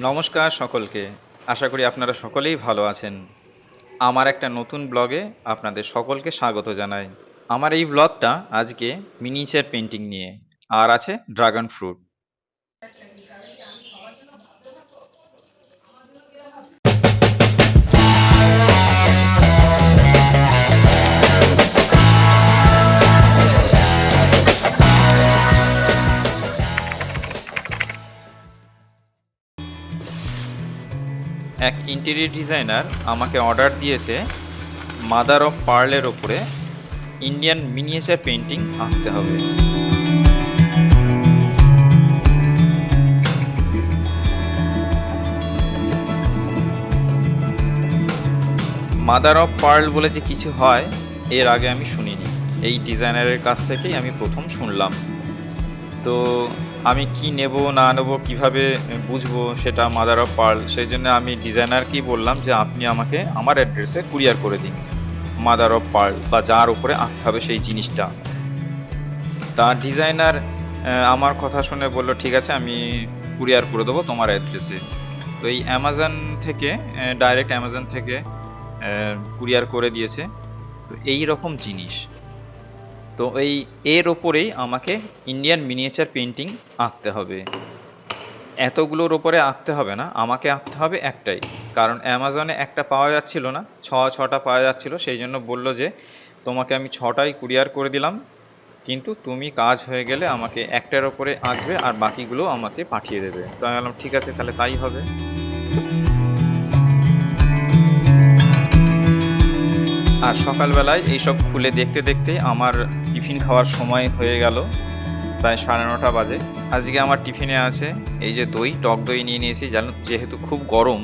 নমস্কার সকলকে। আশা করি আপনারা সকলেই ভালো আছেন। আমার একটা নতুন ব্লগে আপনাদের সকলকে স্বাগত জানাই। আমার এই ব্লগটা আজকে মিনিচার পেন্টিং নিয়ে। আর আছে ড্রাগন ফ্রুট। এক ইন্টেরিয়র ডিজাইনার আমাকে অর্ডার দিয়েছে মাদার অফ পার্লের ওপরে ইন্ডিয়ান মিনিয়েচার পেন্টিং আঁকতে হবে। মাদার অফ পার্ল বলে যে কিছু হয়, এর আগে আমি শুনিনি। এই ডিজাইনারের কাছ থেকেই আমি প্রথম শুনলাম। তো আমি কি নেব, না নেব, কীভাবে বুঝব সেটা মাদার অফ পার্ল সেই জন্য আমি ডিজাইনারকেই বললাম যে, আপনি আমাকে আমার অ্যাড্রেসে কুরিয়ার করে দিন মাদার অফ পার্ল বা যার উপরে আঁকতে হবে সেই জিনিসটা। তা ডিজাইনার আমার কথা শুনে বলল, ঠিক আছে, আমি কুরিয়ার করে দেবো তোমার অ্যাড্রেসে তো এই অ্যামাজন থেকে ডাইরেক্ট অ্যামাজন থেকে কুরিয়ার করে দিয়েছে। তো এই রকম জিনিস। তো এই এর ওপরেই আমাকে ইন্ডিয়ান মিনিয়েচার পেন্টিং আঁকতে হবে। এতগুলোর ওপরে আঁকতে হবে না, আমাকে আঁকতে হবে একটাই। কারণ অ্যামাজনে একটা পাওয়া যাচ্ছিল না, ছ, ছটা পাওয়া যাচ্ছিল, সেই জন্য বলল যে, তোমাকে আমি ছটাই কুরিয়ার করে দিলাম, কিন্তু তুমি কাজ হয়ে গেলে আমাকে একটার ওপরে আঁকবে আর বাকিগুলো আমাকে পাঠিয়ে দেবে। তো আমি বললাম, ঠিক আছে, তাহলে তাই হবে। আর সকালবেলায় এইসব খুলে দেখতে দেখতে আমার টিফিন খাওয়ার সময় হয়ে গেল প্রায় সাড়ে নটা বাজে। আজকে আমার টিফিনে আছে এই যে দই, টক দই নিয়ে নিয়েছি। জানো, যেহেতু খুব গরম,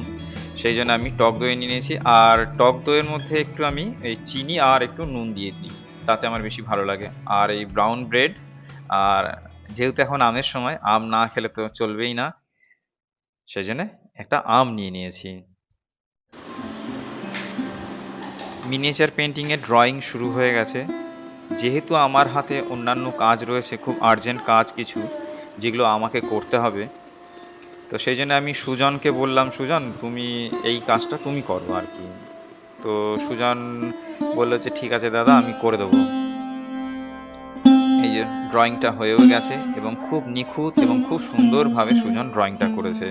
সেই জন্য আমি টক দই নিয়ে নিয়েছি। আর টক দইয়ের মধ্যে একটু আমি এই চিনি আর একটু নুন দিয়ে দিই, তাতে আমার বেশি ভালো লাগে। আর এই ব্রাউন ব্রেড, আর যেহেতু এখন আমের সময়, আম না খেলে তো চলবেই না। সেই জন্য একটা আম নিয়ে নিয়েছি। মিনিয়েচার পেন্টিংয়ের ড্রয়িং শুরু হয়ে গেছে। যেহেতু আমার হাতে অন্যান্য কাজ রয়েছে, খুব আর্জেন্ট কাজ কিছু, যেগুলো আমাকে করতে হবে, তো সেই জন্য আমি সুজনকে বললাম, সুজন, তুমি এই কাজটা তুমি করো আর কি। তো সুজন বলল যে, ঠিক আছে দাদা, আমি করে দেবো। এই যে ড্রয়িংটা হয়েও গেছে এবং খুব নিখুঁত এবং খুব সুন্দরভাবে সুজন ড্রয়িংটা করেছে।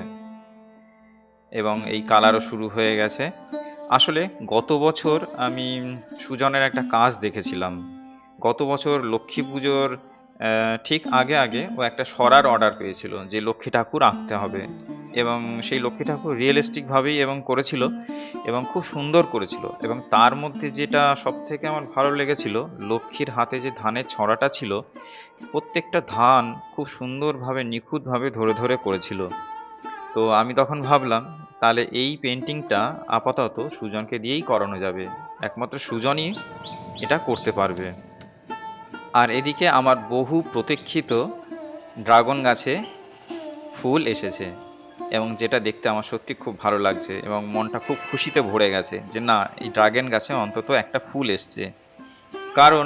এবং এই কালারও শুরু হয়ে গেছে। আসলে গত বছর আমি সুজনের একটা কাজ দেখেছিলাম। গত বছর লক্ষ্মী পুজোর ঠিক আগে আগে ও একটা সরার অর্ডার পেয়েছিল যে লক্ষ্মী ঠাকুর আঁকতে হবে। এবং সেই লক্ষ্মী ঠাকুর রিয়েলিস্টিকভাবেই এবং করেছিল এবং খুব সুন্দর করেছিল। এবং তার মধ্যে যেটা সব থেকে আমার ভালো লেগেছিল, লক্ষ্মীর হাতে যে ধানের ছড়াটা ছিল, প্রত্যেকটা ধান খুব সুন্দরভাবে নিখুঁতভাবে ধরে ধরে করেছিল। তো আমি তখন ভাবলাম তাহলে এই পেন্টিংটা আপাতত সুজনকে দিয়েই করানো যাবে। একমাত্র সুজনই এটা করতে পারবে। আর এদিকে আমার বহু প্রতীক্ষিত ড্রাগন গাছে ফুল এসেছে এবং যেটা দেখতে আমার সত্যি খুব ভালো লাগছে এবং মনটা খুব খুশিতে ভরে গেছে যে না, এই ড্রাগন গাছে অন্তত একটা ফুল এসছে। কারণ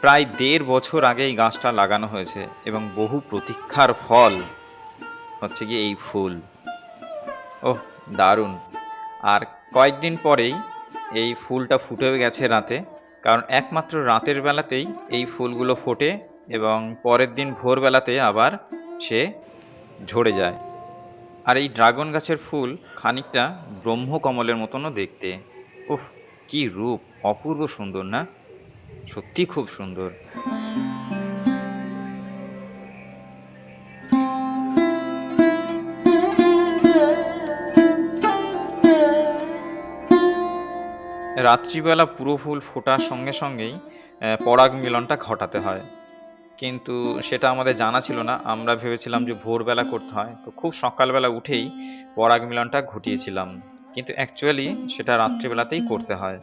প্রায় দেড় বছর আগে এই গাছটা লাগানো হয়েছে এবং বহু প্রতীক্ষার ফল হচ্ছে গিয়ে এই ফুল। ওহ দারুণ। আর কয়েকদিন পরেই এই ফুলটা ফুটে গেছে রাতে, কারণ একমাত্র রাতের বেলাতেই এই ফুলগুলো ফোটে এবং পরের দিন ভোরবেলাতে আবার সে ঝরে যায়। আর এই ড্রাগন গাছের ফুল খানিকটা ব্রহ্মকমলের মতনও দেখতে। উফ, কি রূপ, অপূর্ব সুন্দর না? সত্যি খুব সুন্দর। রাত্রিবেলা পুরো ফুল ফোটার সঙ্গে সঙ্গেই পরাগ মিলনটা ঘটাতে হয়। কিন্তু সেটা আমাদের জানা ছিল না। আমরা ভেবেছিলাম যে ভোরবেলা করতে হয়। তো খুব সকালবেলা উঠেই পরাগ মিলনটা ঘটিয়েছিলাম। কিন্তু অ্যাকচুয়ালি সেটা রাত্রিবেলাতেই করতে হয়।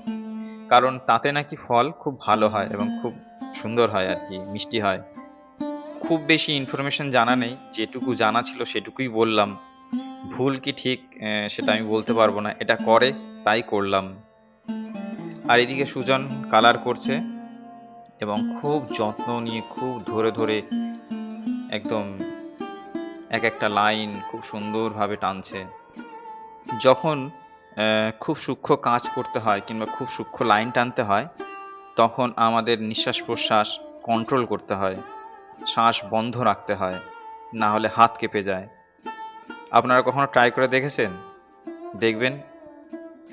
কারণ তাতে নাকি ফল খুব ভালো হয় এবং খুব সুন্দর হয় আর কি, মিষ্টি হয়। খুব বেশি ইনফরমেশন জানা নেই। যেটুকু জানা ছিল সেটুকুই বললাম। ভুল কি ঠিক সেটা আমি বলতে পারব না। এটা করে, তাই করলাম। আর এদিকে সুজন কালার করছে এবং খুব যত্ন নিয়ে খুব ধরে ধরে একদম এক একটা লাইন খুব সুন্দরভাবে টানছে। যখন খুব সূক্ষ্ম কাজ করতে হয় কিংবা খুব সূক্ষ্ম লাইন টানতে হয়, তখন আমাদের নিঃশ্বাস প্রশ্বাস কন্ট্রোল করতে হয়। শ্বাস বন্ধ রাখতে হয় না হলে হাত কেঁপে যায়। আপনারা কখনো ট্রাই করে দেখেছেন? দেখবেন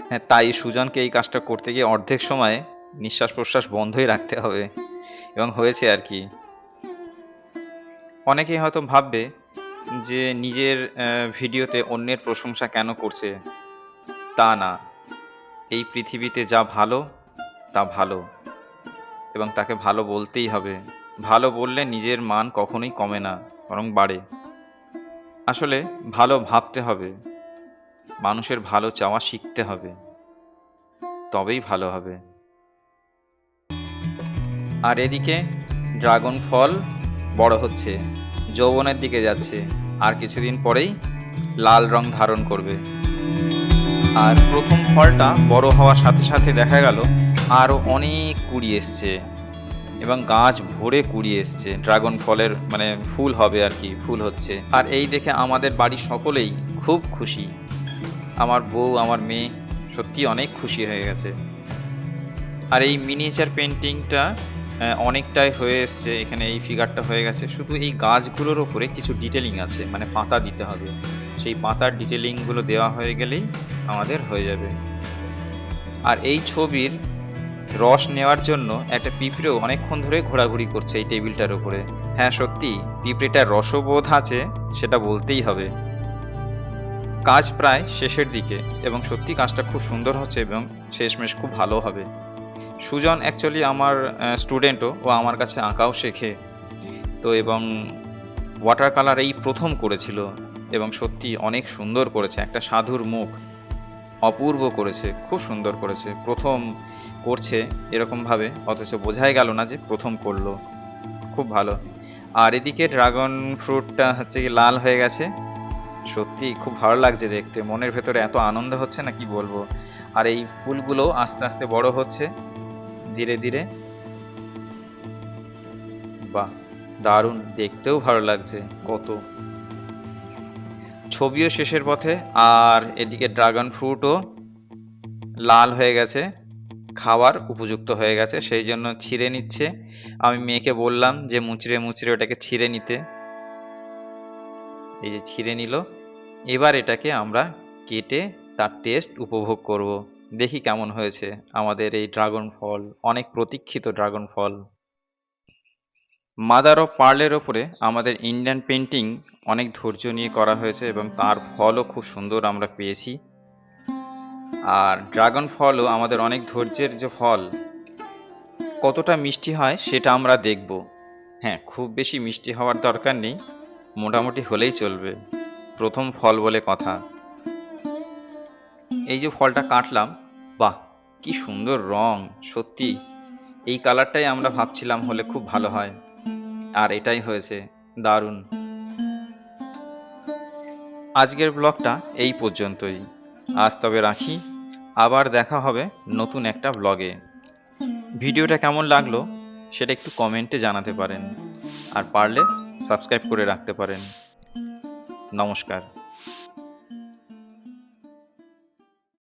হ্যাঁ তাই সুজনকে এই কাজটা করতে গিয়ে অর্ধেক সময়ে নিঃশ্বাস প্রশ্বাস বন্ধই রাখতে হবে। এবং হয়েছে আর কি। অনেকেই হয়তো ভাববে যে নিজের ভিডিওতে অন্যের প্রশংসা কেন করছে? তা না। এই পৃথিবীতে যা ভালো, তা ভালো। এবং তাকে ভালো বলতেই হবে। ভালো বললে নিজের মান কখনোই কমে না, বরং বাড়ে। আসলে ভালো ভাবতে হবে। মানুষের ভালো চাওয়া শিখতে হবে। তবেই ভালো হবে। আর এদিকে ড্রাগন ফল বড় হচ্ছে, যৌবনের দিকে যাচ্ছে, আর কিছুদিন পরেই লাল রং ধারণ করবে। আর প্রথম ফলটা বড় হওয়ার সাথে সাথে দেখা গেল আরও অনেক কুড়ি এসছে এবং গাছ ভরে কুড়ি এসছে। ড্রাগন ফলের মানে ফুল হবে আর কি, ফুল হচ্ছে। আর এই দেখে আমাদের বাড়ির সকলেই খুব খুশি। আমার বউ, আমার মেয়ে সত্যি অনেক খুশি হয়ে গেছে। আর এই মিনিয়েচার পেন্টিংটা অনেকটাই হয়ে এসছে। এখানে এই ফিগারটা হয়ে গেছে। শুধু এই গাছগুলোর ওপরে কিছু ডিটেলিং আছে মানে পাতা দিতে হবে। সেই পাতার ডিটেলিংগুলো দেওয়া হয়ে গেলেই আমাদের হয়ে যাবে। আর এই ছবির রস নেওয়ার জন্য একটা পিঁপড়েও অনেকক্ষণ ধরে ঘোরাঘুরি করছে এই টেবিলটার উপরে হ্যাঁ সত্যি, পিঁপড়েটার রসবোধ আছে, সেটা বলতেই হবে। কাজ প্রায় শেষের দিকে এবং সত্যি কাজটা খুব সুন্দর হচ্ছে এবং শেষমেশ খুব ভালো হবে। সুজন অ্যাকচুয়ালি আমার স্টুডেন্টও ও আমার কাছে আঁকাও শেখে। তো এবং ওয়াটার কালার এই প্রথম করেছিল এবং সত্যি অনেক সুন্দর করেছে, একটা সাধুর মুখ অপূর্ব করেছে, খুব সুন্দর করেছে। প্রথম করছে এরকমভাবে, অথচ বোঝাই গেল না যে প্রথম করল। খুব ভালো। আর এদিকে ড্রাগন ফ্রুটটা হচ্ছে কি লাল হয়ে গেছে। সত্যি খুব ভালো লাগছে দেখতে। মনের ভেতরে এত আনন্দ হচ্ছে না কি বলব? আর এই ফুলগুলো আস্তে আস্তে বড় হচ্ছে, ধীরে ধীরে। বাহ, দারুণ, দেখতেও ভালো লাগছে, কত। ছবিও শেষের পথে, আর এদিকে ড্রাগন ফ্রুটও লাল হয়ে গেছে, খাওয়ার উপযুক্ত হয়ে গেছে, সেই জন্য ছিঁড়ে নিচ্ছে। আমি মেয়েকে বললাম যে, মুচড়ে মুচড়ে ওটাকে ছিঁড়ে নিতে। এই যে ছিঁড়ে নিল। এবার এটাকে আমরা কেটে তার টেস্ট উপভোগ করব। দেখি কেমন হয়েছে আমাদের এই ড্রাগন ফল অনেক প্রতীক্ষিত ড্রাগন ফল মাদার অফ পার্লের ওপরে আমাদের ইন্ডিয়ান পেন্টিং অনেক ধৈর্য নিয়ে করা হয়েছে এবং তার ফলও খুব সুন্দর আমরা পেয়েছি। আর ড্রাগন ফলও আমাদের অনেক ধৈর্যের যে ফল, কতটা মিষ্টি হয় সেটা আমরা দেখব। হ্যাঁ খুব বেশি মিষ্টি হওয়ার দরকার নেই। মোটামুটি হলেই চলবে। প্রথম ফল বলে কথা। এই যে ফলটা কাটলাম, বাহ, কি সুন্দর রং, সত্যি। এই কালারটাই আমরা ভাবছিলাম হলে খুব ভালো হয়। আর এটাই হয়েছে, দারুণ। আজকের ব্লগটা এই পর্যন্তই। আজ তবে রাখি। আবার দেখা হবে নতুন একটা ব্লগে। ভিডিওটা কেমন লাগল? সেটা একটু কমেন্টে জানাতে পারেন। আর পারলে সাবস্ক্রাইব করে রাখতে পারেন। নমস্কার।